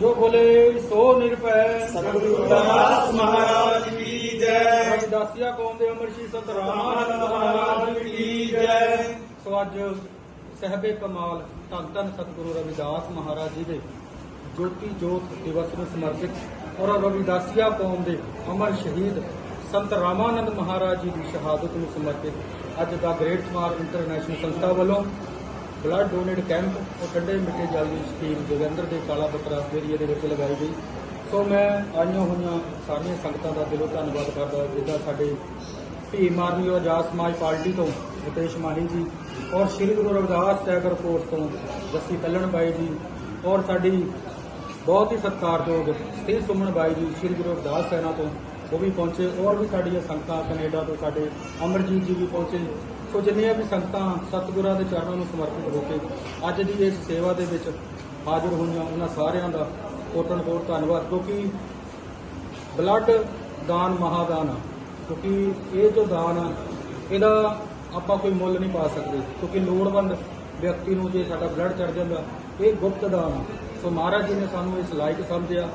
ਜੋ ਬੋਲੇ ਸੋ ਨਿਰਭੈ। ਸਤਿਗੁਰੂ ਦਾਸ ਮਹਾਰਾਜ ਕੀ ਜੈ। ਰਵਿਦਾਸੀਆ ਕੌਮ ਦੇ ਅਮਰ ਸ਼੍ਰੀ ਸੰਤ ਰਾਮਾਨੰਦ ਮਹਾਰਾਜ ਕੀ ਜੈ। ਸੋ ਅੱਜ ਸਹਿਬੇ ਕਮਾਲ ਧੰਨ ਧੰਨ ਸਤਿਗੁਰੂ ਰਵਿਦਾਸ ਮਹਾਰਾਜ ਜੀ ਦੇ ਜੋਤੀ ਜੋਤ ਦਿਵਸ ਨੂੰ ਸਮਰਪਿਤ ਔਰ ਰਵਿਦਾਸੀਆ ਕੌਮ ਦੇ ਅਮਰ ਸ਼ਹੀਦ ਸੰਤ ਰਾਮਾਨੰਦ ਮਹਾਰਾਜ ਜੀ ਦੀ ਸ਼ਹਾਦਤ ਨੂੰ ਸਮਰਪਿਤ ਅੱਜ ਦਾ ਗ੍ਰੇਟ ਸਮਾਰ ਇੰਟਰਨੈਸ਼ਨਲ ਸੰਸਥਾ ਵੱਲੋਂ ਬਲੱਡ ਡੋਨੇਟ ਕੈਂਪ ਉਹ ਠੰਡੇ ਮਿੱਠੇ ਜਲ ਦੀ ਸਕੀਮ ਜੋਗਿੰਦਰ ਦੇ ਕਾਲਾ ਬੱਕਰਾ ਏਰੀਏ ਦੇ ਵਿੱਚ ਲਗਾਈ ਗਈ। ਸੋ ਮੈਂ ਆਈਆਂ ਹੋਈਆਂ ਸਾਰੀਆਂ ਸੰਗਤਾਂ ਦਾ ਦਿਲੋਂ ਧੰਨਵਾਦ ਕਰਦਾ ਜਿੱਦਾਂ ਸਾਡੇ ਭੀਮ ਆਰਮੀ ਔਰ ਆਜ਼ਾਦ ਸਮਾਜ ਪਾਰਟੀ ਤੋਂ ਰਿਤੇਸ਼ ਮਾਹੀ ਜੀ ਔਰ ਸ਼੍ਰੀ ਗੁਰੂ ਰਵਿਦਾਸ ਟੈਗਰ ਕੋਰਸ ਤੋਂ ਜੱਸੀ ਕੱਲਣ ਬਾਈ ਜੀ ਔਰ ਸਾਡੀ ਬਹੁਤ ਹੀ ਸਤਿਕਾਰਯੋਗ ਸ੍ਰੀ ਸੁਮਨ ਬਾਈ ਜੀ, ਸ਼੍ਰੀ ਗੁਰੂ ਰਵਿਦਾਸ ਸੈਨਾ ਤੋਂ ਉਹ ਵੀ ਪਹੁੰਚੇ ਔਰ ਵੀ ਸਾਡੀਆਂ ਸੰਗਤਾਂ ਕੈਨੇਡਾ ਤੋਂ ਸਾਡੇ ਅਮਰਜੀਤ ਜੀ ਵੀ ਪਹੁੰਚੇ। ਸੋ ਜਿੰਨੀਆਂ ਵੀ ਸੰਗਤਾਂ ਸਤਿਗੁਰਾਂ ਦੇ ਚਰਨਾਂ ਨੂੰ ਸਮਰਪਿਤ ਹੋ ਕੇ ਅੱਜ ਦੀ ਇਸ ਸੇਵਾ ਦੇ ਵਿੱਚ ਹਾਜ਼ਰ ਹੋਈਆਂ, ਉਹਨਾਂ ਸਾਰਿਆਂ ਦਾ ਕੋਟਨ ਕੋਟ ਧੰਨਵਾਦ, ਕਿਉਂਕਿ ਬਲੱਡ ਦਾਨ ਮਹਾਦਾਨ ਆ, ਕਿਉਂਕਿ ਇਹ ਜੋ ਦਾਨ ਆ, ਇਹਦਾ ਆਪਾਂ ਕੋਈ ਮੁੱਲ ਨਹੀਂ ਪਾ ਸਕਦੇ, ਕਿਉਂਕਿ ਲੋੜਵੰਦ ਵਿਅਕਤੀ ਨੂੰ ਜੇ ਸਾਡਾ ਬਲੱਡ ਚੜ ਜਾਂਦਾ, ਇਹ ਗੁਪਤ ਦਾਨ ਆ। ਸੋ ਮਹਾਰਾਜ ਜੀ ਨੇ ਸਾਨੂੰ ਇਸ ਲਾਇਕ ਸਮਝਿਆ,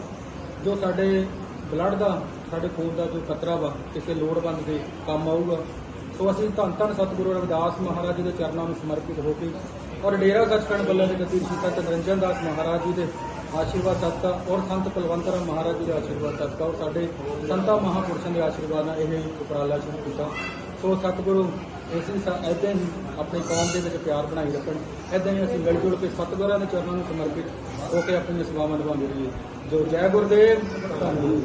ਜੋ ਸਾਡੇ ਬਲੱਡ ਦਾ, ਸਾਡੇ ਖੂਨ ਦਾ ਜੋ ਖਤਰਾ ਵਾ, ਕਿਸੇ ਲੋੜਵੰਦ ਦੇ ਕੰਮ ਆਊਗਾ ਸੋ ਅਸੀਂ ਧੰਨ ਧੰਨ ਸਤਿਗੁਰੂ ਰਵਿਦਾਸ ਮਹਾਰਾਜ ਜੀ ਦੇ ਚਰਨਾਂ ਨੂੰ ਸਮਰਪਿਤ ਹੋ ਕੇ ਔਰ ਡੇਰਾ ਸੱਚਖੰਡ ਬੱਲੇ ਦੇ ਗੱਦੀ ਸ੍ਰੀ ਸੰਤ ਨਿਰੰਜਨ ਦਾਸ ਮਹਾਰਾਜ ਜੀ ਦੇ ਆਸ਼ੀਰਵਾਦ ਸਦਕਾ ਔਰ ਸੰਤ ਕੁਲਵੰਤ ਰਾਮ ਮਹਾਰਾਜ ਜੀ ਦੇ ਆਸ਼ੀਰਵਾਦ ਸਦਕਾ ਔਰ ਸਾਡੇ ਸੰਤਾਂ ਮਹਾਂਪੁਰਸ਼ਾਂ ਦੇ ਆਸ਼ੀਰਵਾਦ ਨਾਲ ਇਹ ਉਪਰਾਲਾ ਸ਼ੁਰੂ ਕੀਤਾ। ਸੋ ਸਤਿਗੁਰੂ, ਇਸੇ ਐਦਾਂ ਹੀ ਆਪਣੀ ਕੌਮ ਦੇ ਵਿੱਚ ਪਿਆਰ ਬਣਾਈ ਰੱਖਣ। ਐਦਾਂ ਹੀ ਅਸੀਂ ਮਿਲ ਜੁਲ ਕੇ ਸਤਿਗੁਰਾਂ ਦੇ ਚਰਨਾਂ ਨੂੰ ਸਮਰਪਿਤ ਹੋ ਕੇ ਆਪਣੀਆਂ ਸੇਵਾਵਾਂ ਨਿਭਾਉਂਦੇ ਰਹੀਏ। ਜੋ ਜੈ ਗੁਰਦੇਵ, ਧੰਨ ਗੁਰੂ